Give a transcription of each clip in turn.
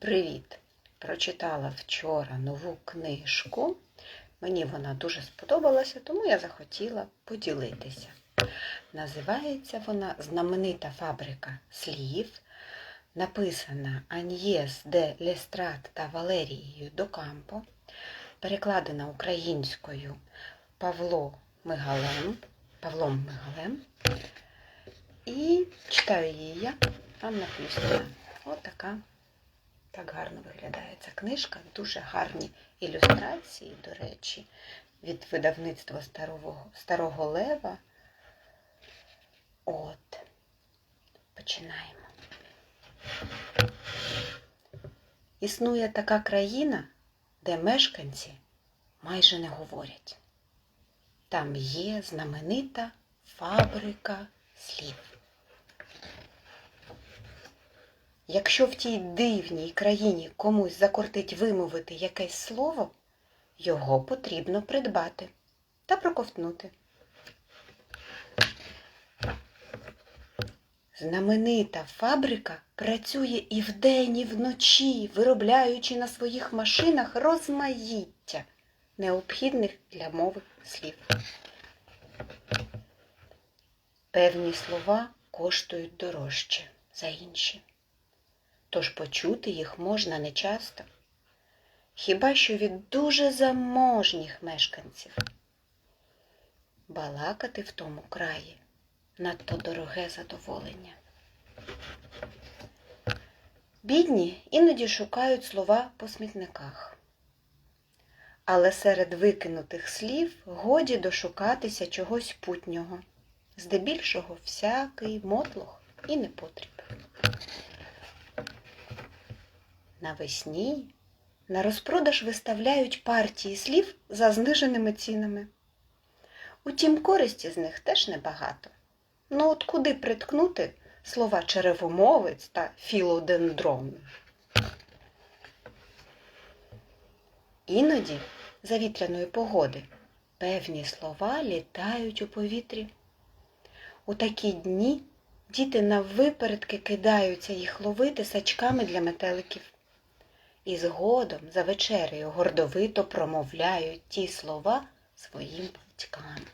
Привіт! Прочитала вчора нову книжку. Мені вона дуже сподобалася, тому я захотіла поділитися. Називається вона Знаменита фабрика слів. Написана Аньєс де Лестрат та Валерією Докампо. Перекладена українською Павло Мигалем, Павлом Мигалем. І читаю її я, Анна Плюсніна. От така. Так гарно виглядає ця книжка. Дуже гарні ілюстрації, до речі, від видавництва Старого, Старого Лева. От. Починаємо. Існує така країна, де мешканці майже не говорять. Там є знаменита фабрика слів. Якщо в тій дивній країні комусь закортить вимовити якесь слово, його потрібно придбати та проковтнути. Знаменита фабрика працює і вдень, і вночі, виробляючи на своїх машинах розмаїття необхідних для мови слів. Певні слова коштують дорожче за інші тож почути їх можна не часто, хіба що від дуже заможніх мешканців. Балакати в тому краї надто дороге задоволення. Бідні іноді шукають слова по смітниках. Але серед викинутих слів годі дошукатися чогось путнього, здебільшого всякий мотлох і непотріб. Навесні на розпродаж виставляють партії слів за зниженими цінами. Утім, користі з них теж небагато. Ну от куди приткнути слова черевомовець та філодендрон? Іноді, за вітряної погоди, певні слова літають у повітрі. У такі дні діти наввипередки кидаються їх ловити сачками для метеликів і згодом за вечерею гордовито промовляють ті слова своїм батькам.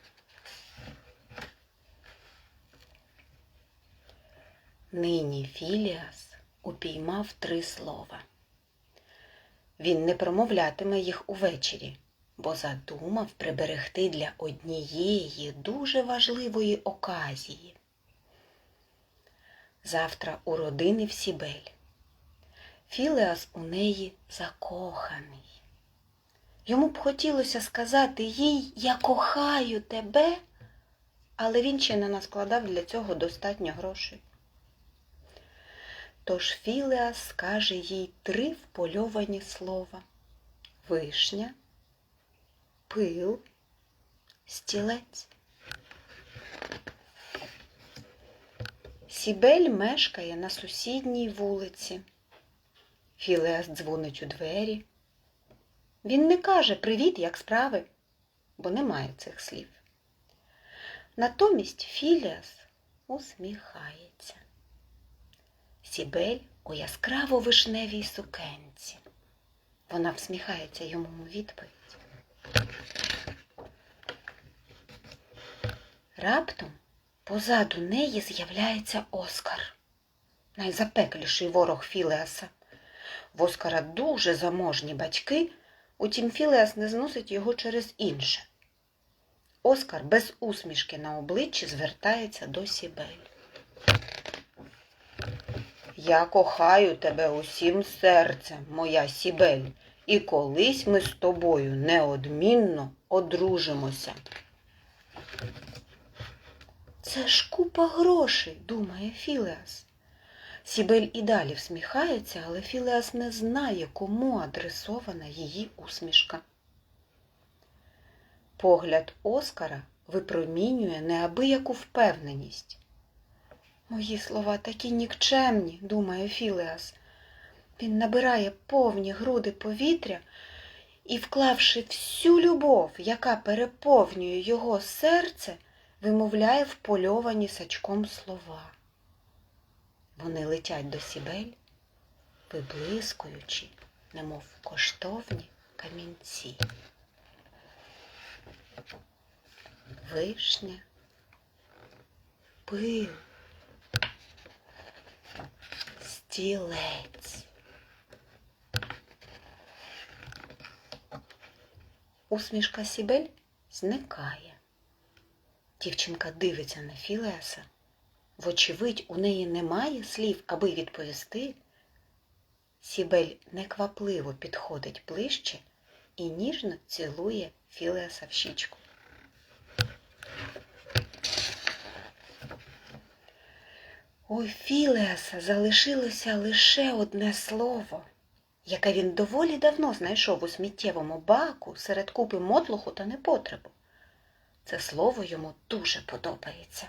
Нині Філіас упіймав три слова. Він не промовлятиме їх увечері, бо задумав приберегти для однієї дуже важливої оказії. Завтра у родини в Сібель. Філеас у неї закоханий. Йому б хотілося сказати їй Я кохаю тебе, але він ще не наскладав для цього достатньо грошей. Тож Філеас скаже їй три впольовані слова вишня, пил, стілець. Сібель мешкає на сусідній вулиці. Філеас дзвонить у двері. Він не каже Привіт, як справи, бо немає цих слів. Натомість Філіас усміхається. Сібель у яскраво вишневій сукенці. Вона всміхається йому у відповідь. Раптом позаду неї з'являється Оскар, найзапекліший ворог Філеаса. В Оскара дуже заможні батьки, утім Філеас не зносить його через інше. Оскар без усмішки на обличчі звертається до Сібель. Я кохаю тебе усім серцем, моя Сібель, і колись ми з тобою неодмінно одружимося. Це ж купа грошей, думає Філеас. Сібель і далі всміхається, але Філеас не знає, кому адресована її усмішка. Погляд Оскара випромінює неабияку впевненість. Мої слова такі нікчемні, думає Філеас. Він набирає повні груди повітря і, вклавши всю любов, яка переповнює його серце, вимовляє впольовані сачком слова. Вони летять до Сібель, виблискуючи, немов коштовні камінці. Вишня, пил, стілець. Усмішка Сібель зникає. Дівчинка дивиться на Філеса. Вочевидь, у неї немає слів, аби відповісти. Сібель неквапливо підходить ближче і ніжно цілує Філеса в щічку. У Філеаса залишилося лише одне слово, яке він доволі давно знайшов у сміттєвому баку серед купи мотлуху та непотребу. Це слово йому дуже подобається.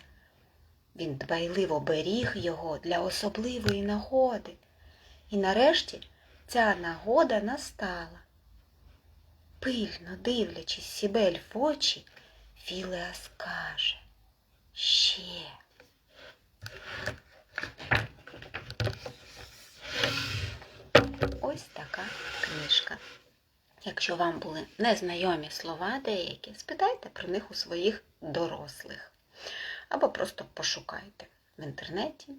Він дбайливо беріг його для особливої нагоди. І нарешті ця нагода настала. Пильно дивлячись Сібель в очі, Філеас каже ще. Ось така книжка. Якщо вам були незнайомі слова деякі, спитайте про них у своїх дорослих. Або просто пошукайте в інтернеті.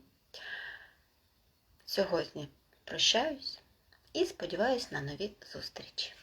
Сьогодні прощаюсь і сподіваюсь на нові зустрічі.